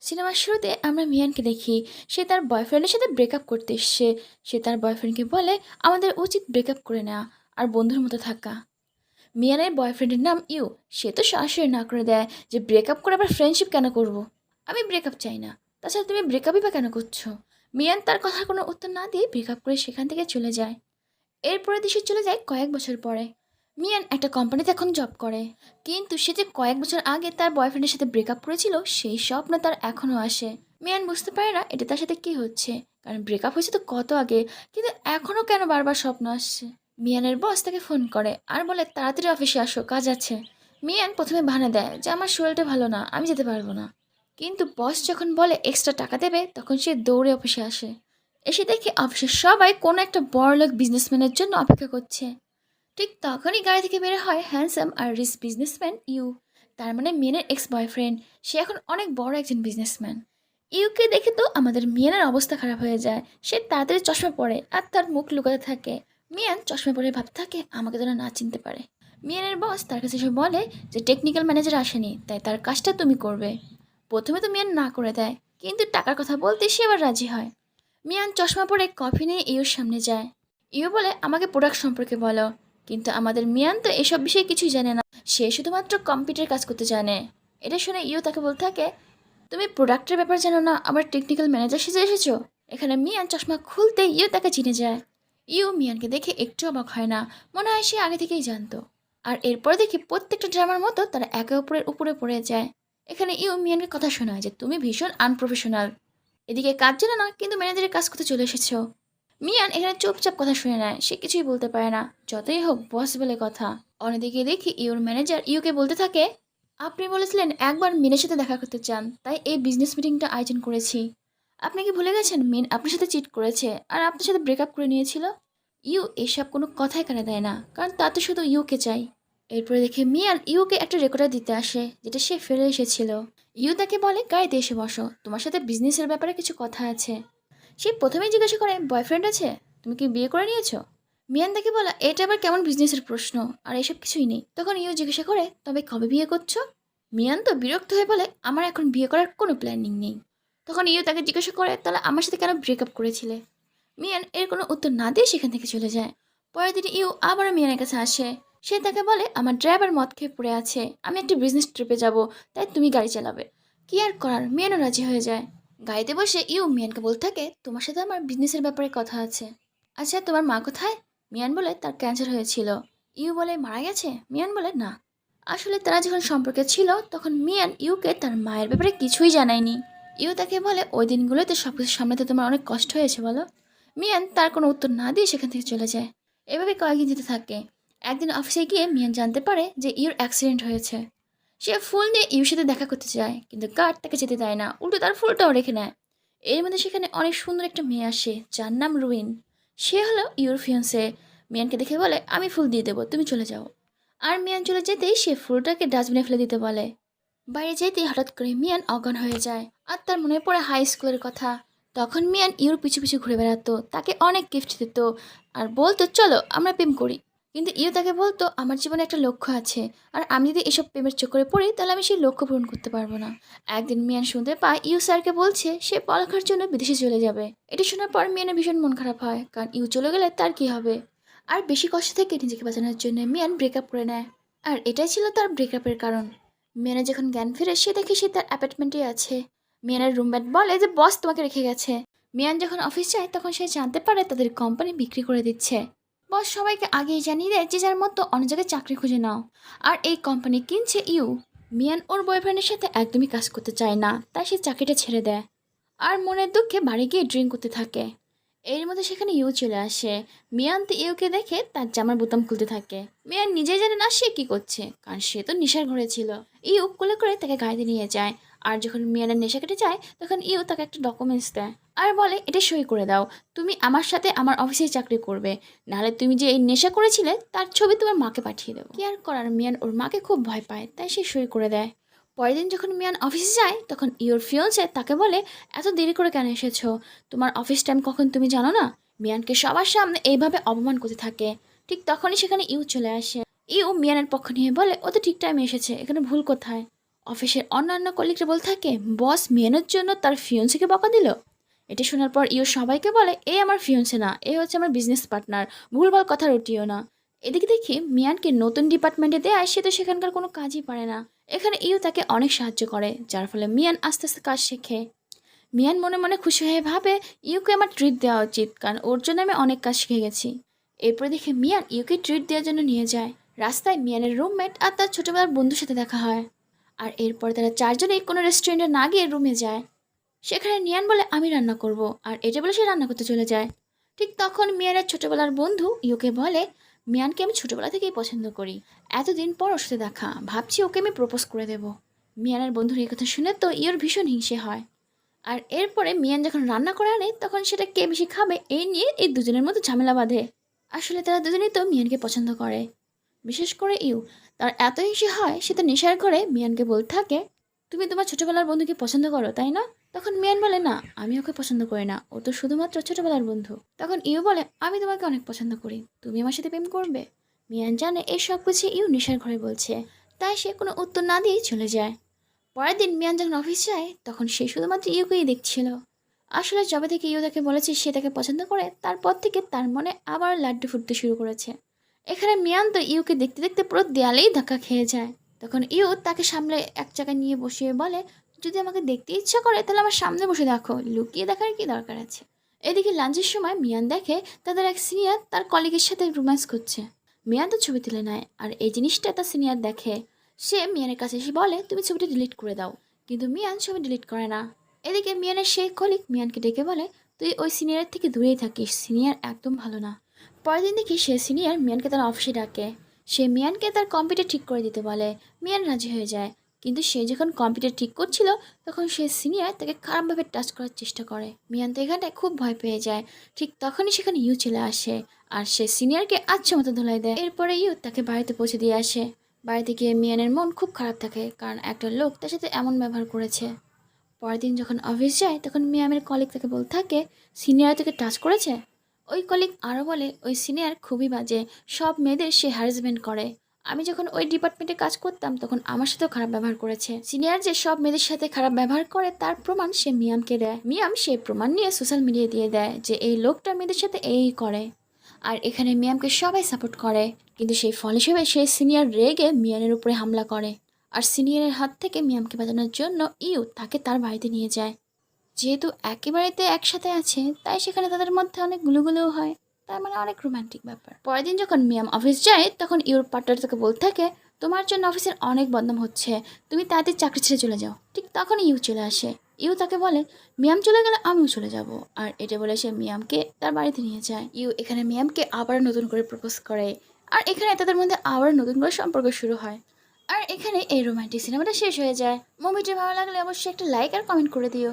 সিনেমার শুরুতে আমরা মিয়ানকে দেখি। সে তার বয়ফ্রেন্ডের সাথে ব্রেকআপ করতে এসছে। সে তার বয়ফ্রেন্ডকে বলে, আমাদের উচিত ব্রেকআপ করে নেওয়া আর বন্ধুর মতো থাকা। মিয়ানের বয়ফ্রেন্ডের নাম ইউ। সে তো সরাসরি না করে দেয় যে ব্রেকআপ করে আবার ফ্রেন্ডশিপ কেন করব। আমি ব্রেকআপ চাই না। তাছাড়া তুমি ব্রেকআপই বা কেন করছ? মিয়ান তার কথার কোনো উত্তর না দিয়ে ব্রেকআপ করে সেখান থেকে চলে যায়। এরপরে দেশে চলে যায় কয়েক বছর পরে। মিয়ান একটা কোম্পানিতে এখন জব করে। কিন্তু সে যে কয়েক বছর আগে তার বয়ফ্রেন্ডের সাথে ব্রেকআপ করেছিল, সেই স্বপ্ন তার এখনও আসে। মিয়ান বুঝতে পারে না এটা তার সাথে কি হচ্ছে। কারণ ব্রেকআপ হয়েছে তো কত আগে, কিন্তু এখনও কেন বারবার স্বপ্ন আসছে? মিয়ানের বস তাকে ফোন করে আর বলে, তাড়াতাড়ি অফিসে আসো, কাজ আছে। মিয়ান প্রথমে ভানা দেয় যে, আমার শরীরটা ভালো না, আমি যেতে পারব না। কিন্তু বস যখন বলে এক্সট্রা টাকা দেবে, তখন সে দৌড়ে অফিসে আসে। এসে দেখে অফিসের সবাই কোনো একটা বড়লোক বিজনেসম্যানের জন্য অপেক্ষা করছে। ঠিক তখনই গাড়ি থেকে বের হয় হ্যান্ডসাম আর রিচ বিজনেসম্যান ইউ। তার মানে মিয়ানের এক্স বয়ফ্রেন্ড সে এখন অনেক বড় একজন বিজনেসম্যান ইউকে দেখে তো আমাদের মিয়ানের অবস্থা খারাপ হয়ে যায়। সে তাড়াতাড়ি চশমা পরে আর তার মুখ লুকাতে থাকে। মিয়ান চশমা পরে ভাবতে থাকে, আমাকে যেন না চিনতে পারে। মিয়ানের বস তার কাছে এসে বলে যে টেকনিক্যাল ম্যানেজার আসেনি, তাই তার কাজটা তুমি করবে। প্রথমে তো মিয়ান না করে দেয়, কিন্তু টাকার কথা বলতে সে আবার রাজি হয়। মিয়ান চশমা পরে কফি নিয়ে ইউর সামনে যায়। ইউ বলে, আমাকে প্রোডাক্ট সম্পর্কে বলো। কিন্তু আমাদের মিয়ান তো এসব বিষয়ে কিছুই জানে না। সে শুধুমাত্র কম্পিউটার কাজ করতে জানে। এটা শুনে ইউ তাকে বলতে থাকে, তুমি প্রোডাক্টের ব্যাপার জানো না? আমার টেকনিক্যাল ম্যানেজার সেজে এসেছ? এখানে মিয়ান চশমা খুলতে ইউ তাকে চিনে যায়। ইউ মিয়ানকে দেখে একটু অবাক হয় না। মনে হয় সে আগে থেকেই জানতো। আর এরপর দেখি প্রত্যেকটা ড্রামার মতো তারা একে অপরের উপরে পড়ে যায়। এখানে ইউ মিয়ানকে কথা শোনায় যে, তুমি ভীষণ আনপ্রফেশনাল এদিকে কাজ জানো না, কিন্তু ম্যানেজারের কাজ করতে চলে এসেছ। মিয়ান এখানে চুপচাপ কথা শুনে নেয়। সে কিছুই বলতে পারে না। যতই হোক বস বলে কথা। অন্যদিকে দেখি ইউর ম্যানেজার ইউকে বলতে থাকে, আপনি বলেছিলেন একবার মিনের সাথে দেখা করতে চান, তাই এই বিজনেস মিটিংটা আয়োজন করেছি। আপনি কি ভুলে গেছেন মিন আপনার সাথে চিট করেছে আর আপনার সাথে ব্রেকআপ করে নিয়েছিল? ইউ এসব কোনো কথাই কানে দেয় না, কারণ তা তো শুধু ইউকে চাই। এরপরে দেখে মিয়ান ইউকে একটা রেকর্ডার দিতে আসে, যেটা সে ফেলে এসেছিল। ইউ তাকে বলে গাড়িতে এসে বসো, তোমার সাথে বিজনেসের ব্যাপারে কিছু কথা আছে। সে প্রথমেই জিজ্ঞাসা করে বয়ফ্রেন্ড আছে? তুমি কি বিয়ে করে নিয়েছো? মিয়ান তাকে বলা, এটা আবার কেমন বিজনেসের প্রশ্ন? আর এসব কিছুই নেই। তখন ইউ জিজ্ঞাসা করে, তবে কবে বিয়ে করছ? মিয়ান তো বিরক্ত হয়ে বলে, আমার এখন বিয়ে করার কোনো প্ল্যানিং নেই। তখন ইউ তাকে জিজ্ঞাসা করে, তাহলে আমার সাথে কেন ব্রেকআপ করেছিলে? মিয়ান এর কোনো উত্তর না দিয়ে সেখান থেকে চলে যায়। পরের দিন ইউ আবারও মিয়ানের কাছে আসে। সে তাকে বলে, আমার ড্রাইভার মদ খেয়ে পড়ে আছে। আমি একটি বিজনেস ট্রিপে যাব, তাই তুমি গাড়ি চালাবে। কি আর করার? মিয়ানও রাজি হয়ে যায়। গাড়িতে বসে ইউ মিয়ানকে বলতে থাকে, তোমার সাথে আমার বিজনেসের ব্যাপারে কথা আছে। আচ্ছা তোমার মা কোথায়? মিয়ান বলে, তার ক্যান্সার হয়েছিল। ইউ বলে, মারা গেছে? মিয়ান বলে, না। আসলে তারা যখন সম্পর্কে ছিল, তখন মিয়ান ইউকে তার মায়ের ব্যাপারে কিছুই জানায়নি। ইউ তাকে বলে, ওই দিনগুলোতে সব কিছু সামলাতে তোমার অনেক কষ্ট হয়েছে, বলো। মিয়ান তার কোনো উত্তর না দিয়ে সেখান থেকে চলে যায়। এভাবে কয়েকদিন যেতে থাকে। একদিন অফিসে গিয়ে মিয়ান জানতে পারে যে, ইউর অ্যাক্সিডেন্ট হয়েছে। সে ফুল নিয়ে ইউর সাথে দেখা করতে চায় কিন্তু গার্ড তাকে যেতে দেয় না। উল্টো তার ফুলটাও রেখে নেয়। এর মধ্যে সেখানে অনেক সুন্দর একটা মেয়ে আসে, যার নাম রুইন। সে হলো ইউর মিয়ানকে দেখে বলে, আমি ফুল দিয়ে দেবো, তুমি চলে যাও। আর মিয়ান চলে যেতেই সে ফুলটাকে ডাস্টবিনে ফেলে দিতে বলে। বাইরে যেতেই হঠাৎ করে মিয়ান অজ্ঞান হয়ে যায়। আর তার মনে পড়ে হাই স্কুলের কথা। তখন মিয়ান ইউর পিছু পিছু ঘুরে বেড়াতো, তাকে অনেক গিফট দিত। আর বলতো, চলো, আমরা প্রেম করি। কিন্তু ইউ তাকে বলতো, আমার জীবনে একটা লক্ষ্য আছে, আর আমি যদি এসব প্রেমের চক্করে পড়ি, তাহলে আমি সেই লক্ষ্য পূরণ করতে পারব না। একদিন মিয়ান শুনতে পায় ইউ স্যারকে বলছে, সে পড়ালেখার জন্য বিদেশে চলে যাবে। এটা শোনার পর মিয়ানের ভীষণ মন খারাপ হয়, কারণ ইউ চলে গেলে তার কি হবে? আর বেশি কষ্ট থেকে নিজেকে বাঁচানোর জন্য মিয়ান ব্রেকআপ করে নেয়। আর এটাই ছিল তার ব্রেকআপের কারণ। মিয়ানের যখন জ্ঞান ফিরে, সে দেখে সে তার অ্যাপার্টমেন্টে আছে। মিয়ানের রুমমেট বলে যে, বস তোমাকে রেখে গেছে। মিয়ান যখন অফিস যায়, তখন সে জানতে পারে তাদের কোম্পানি বিক্রি করে দিচ্ছে। বস, সবাইকে আগেই জানিয়ে দেয় যে যার মতো অন্য জায়গায় চাকরি খুঁজে নাও। আর এই কোম্পানি কিনছে ইউ। মিয়ান ওর বয়ফ্রেন্ডের সাথে একদমই কাজ করতে চায় না, তাই সে চাকরিটা ছেড়ে দেয়। আর মনের দুঃখে বাড়ি গিয়ে ড্রিঙ্ক করতে থাকে। এর মধ্যে সেখানে ইউ চলে আসে। মিয়ান তো ইউকে দেখে তার জামার বোতাম খুলতে থাকে। মিয়ান নিজেই জানে না সে কি করছে, কারণ সে তো নেশার ঘরে ছিল। ইউ কোলে করে তাকে গাড়িতে নিয়ে যায়। আর যখন মিয়ানের নেশা কেটে যায়, তখন ইউ তাকে একটা ডকুমেন্টস দেয়। আর বলে, এটা সই করে দাও। তুমি আমার সাথে আমার অফিসে চাকরি করবে। নাহলে তুমি যে এই নেশা করেছিলে, তার ছবি তোমার মাকে পাঠিয়ে দেবো। কি আর করার, মিয়ান ওর মাকে খুব ভয় পায়, তাই সে সই করে দেয়। পরের দিন যখন মিয়ান অফিসে যায়, তখন ইওর ফিয়ন্সে তাকে বলে, এত দেরি করে কেন এসেছ? তোমার অফিস টাইম কখন তুমি জানো না? মিয়ানকে সবার সামনে এইভাবে অপমান করতে থাকে। ঠিক তখনই সেখানে ইউ চলে আসে। ইউ মিয়ানের পক্ষ নিয়ে বলে, ও তো ঠিক টাইমে এসেছে, এখানে ভুল কোথায়? অফিসের অন্যান্য কলিগরা বলতে থাকে বস মিয়ানের জন্য তার ফিয়ন্সিকে বকা দিল। এটা শোনার পর ইও সবাইকে বলে, এ আমার ফিয়ন্সে না, এ হচ্ছে আমার বিজনেস পার্টনার ভুলভাল কথা রটিও না। এদিকে দেখি মিয়ানকে নতুন ডিপার্টমেন্টে দেয়, সে তো সেখানকার কোনো কাজই পারে না। এখানে ইউ তাকে অনেক সাহায্য করে, যার ফলে মিয়ান আস্তে আস্তে কাজ শেখে। মিয়ান মনে মনে খুশি হয়ে ভাবে ইউকে আমার ট্রিট দেওয়া উচিত, কারণ ওর জন্য আমি অনেক কাজ শিখে গেছি। এরপরে দেখে মিয়ান ইউকে ট্রিট দেওয়ার জন্য নিয়ে যায়। রাস্তায় মিয়ানের রুমমেট আর তার ছোটবেলার বন্ধুর সাথে দেখা হয়। আর এরপর তারা চারজনেই কোনো রেস্টুরেন্টে না গিয়ে রুমে যায়। সেখানে নিয়ান বলে, আমি রান্না করব। আর এটা বলে সে রান্না করতে চলে যায়। ঠিক তখন মিয়ানের ছোটবেলার বন্ধু ইউকে বলে, মিয়ানকে আমি ছোটবেলা থেকেই পছন্দ করি। এতদিন পর ওর সাথে দেখা। ভাবছি ওকে আমি প্রপোজ করে দেব। মিয়ানের বন্ধুর এই কথা শুনে তো ইউর ভীষণ হিংসে হয়। আর এরপরে মিয়ান যখন রান্না করে আনে, তখন সেটা কে বেশি খাবে, এই নিয়ে এই দুজনের মতো ঝামেলা বাঁধে। আসলে তারা দুজনেই তো মিয়ানকে পছন্দ করে। বিশেষ করে ইউ। তার এত হিংসে হয়, সে তো নেশার ঘরে মিয়ানকে বলতে থাকে, তুমি তোমার ছোটবেলার বন্ধুকে পছন্দ করো, তাই না? তখন মিয়ান বলে, না, আমি ওকে পছন্দ করি না। ও তো শুধুমাত্র ছোটবেলার বন্ধু। তখন ইউ বলে, আমি তোমাকে অনেক পছন্দ করি। তুমি আমার সাথে প্রেম করবে? মিয়ান জানে এই সব কিছু ইউ নেশার ঘরে বলছে। তাই সে কোনো উত্তর না দিয়েই চলে যায়। পরের দিন মিয়ান যখন অফিস যায়, তখন সে শুধুমাত্র ইউকেই দেখছিল। আসলে যবে থেকে ইউ তাকে বলেছে সে তাকে পছন্দ করে, তারপর থেকে তার মনে আবার লাড্ডু ফুটতে শুরু করেছে। এখানে মিয়ান তো ইউকে দেখতে দেখতে পুরো দেয়ালেই ধাক্কা খেয়ে যায়। তখন ইউ তাকে সামলে এক জায়গায় নিয়ে বসিয়ে বলে, যদি আমাকে দেখতে ইচ্ছা করে, তাহলে আমার সামনে বসে দেখো, লুকিয়ে দেখার কি দরকার আছে? এদিকে লাঞ্চের সময় মিয়ান দেখে তাদের এক সিনিয়র তার কলিগের সাথে রোম্যান্স করছে। মিয়ান তো ছবি তুলে নেয়, আর এই জিনিসটা তার সিনিয়র দেখে। সে মিয়ানের কাছে এসে বলে, তুমি ছবিটা ডিলিট করে দাও। কিন্তু মিয়ান ছবি ডিলিট করে না। এদিকে মিয়ানের সেই কলিগ মিয়ানকে ডেকে বলে, তুই ওই সিনিয়রের থেকে দূরেই থাকিস, সিনিয়র একদম ভালো না। পরের দিন দেখি সে সিনিয়র মিয়ানকে তার অফিসে ডাকে। সে মিয়ানকে তার কম্পিউটার ঠিক করে দিতে বলে। মিয়ান রাজি হয়ে যায়। কিন্তু সে যখন কম্পিউটার ঠিক করছিল, তখন সে সিনিয়র তাকে খারাপভাবে টাচ করার চেষ্টা করে। মিয়ান তো এখানটায় খুব ভয় পেয়ে যায়। ঠিক তখনই সেখানে ইউ চলে আসে। আর সে সিনিয়রকে আচ্ছা মতো ধোলাই দেয়। এরপরে ইউ তাকে বাড়িতে পৌঁছে দিয়ে আসে। বাড়িতে গিয়ে মিয়ানের মন খুব খারাপ থাকে, কারণ একটা লোক তার সাথে এমন ব্যবহার করেছে। পরের দিন যখন অফিস যায়, তখন মিয়ামের কলিগ তাকে বলতে থাকে সিনিয়র তাকে টাচ করেছে? ওই কলিগ আরও বলে, ওই সিনিয়র খুবই বাজে, সব মেয়েদের সে হ্যারাসমেন্ট করে। আমি যখন ওই ডিপার্টমেন্টে কাজ করতাম, তখন আমার সাথেও খারাপ ব্যবহার করেছে। সিনিয়র যে সব মেয়েদের সাথে খারাপ ব্যবহার করে, তার প্রমাণ সে মিয়ামকে দেয়। মিয়াম সেই প্রমাণ নিয়ে সোশ্যাল মিডিয়ায় দিয়ে দেয় যে এই লোকটা মেয়েদের সাথে এই করে। আর এখানে মিয়ামকে সবাই সাপোর্ট করে। কিন্তু সেই ফল হিসেবে সেই সিনিয়র রেগে মিয়ানের উপরে হামলা করে। আর সিনিয়রের হাত থেকে মিয়ামকে বাঁচানোর জন্য ইউ তাকে তার বাড়িতে নিয়ে যায়। যেহেতু একেবারেতে একসাথে আছে, তাই সেখানে তাদের মধ্যে অনেক গুলোগুলোও হয়। তার মানে অনেক রোমান্টিক ব্যাপার। পরের দিন যখন মিয়াম অফিস যায়, তখন ইউর পার্টনার তাকে বলতে থাকে, তোমার জন্য অফিসের অনেক বদনাম হচ্ছে। তুমি তাদের চাকরি ছেড়ে চলে যাও। ঠিক তখনই ইউ চলে আসে। ইউ তাকে বলে, মিয়াম চলে গেলে আমিও চলে যাব। আর এটা বলে সে মিয়ামকে তার বাড়িতে নিয়ে যায়। ইউ এখানে মিয়ামকে আবার নতুন করে প্রপোজ করে। আর এখানে তাদের মধ্যে আবার নতুন করে সম্পর্ক শুরু হয়। আর এখানে এই রোমান্টিক সিনেমাটা শেষ হয়ে যায়। মুভিটি ভালো লাগলে অবশ্যই একটা লাইক আর কমেন্ট করে দিও।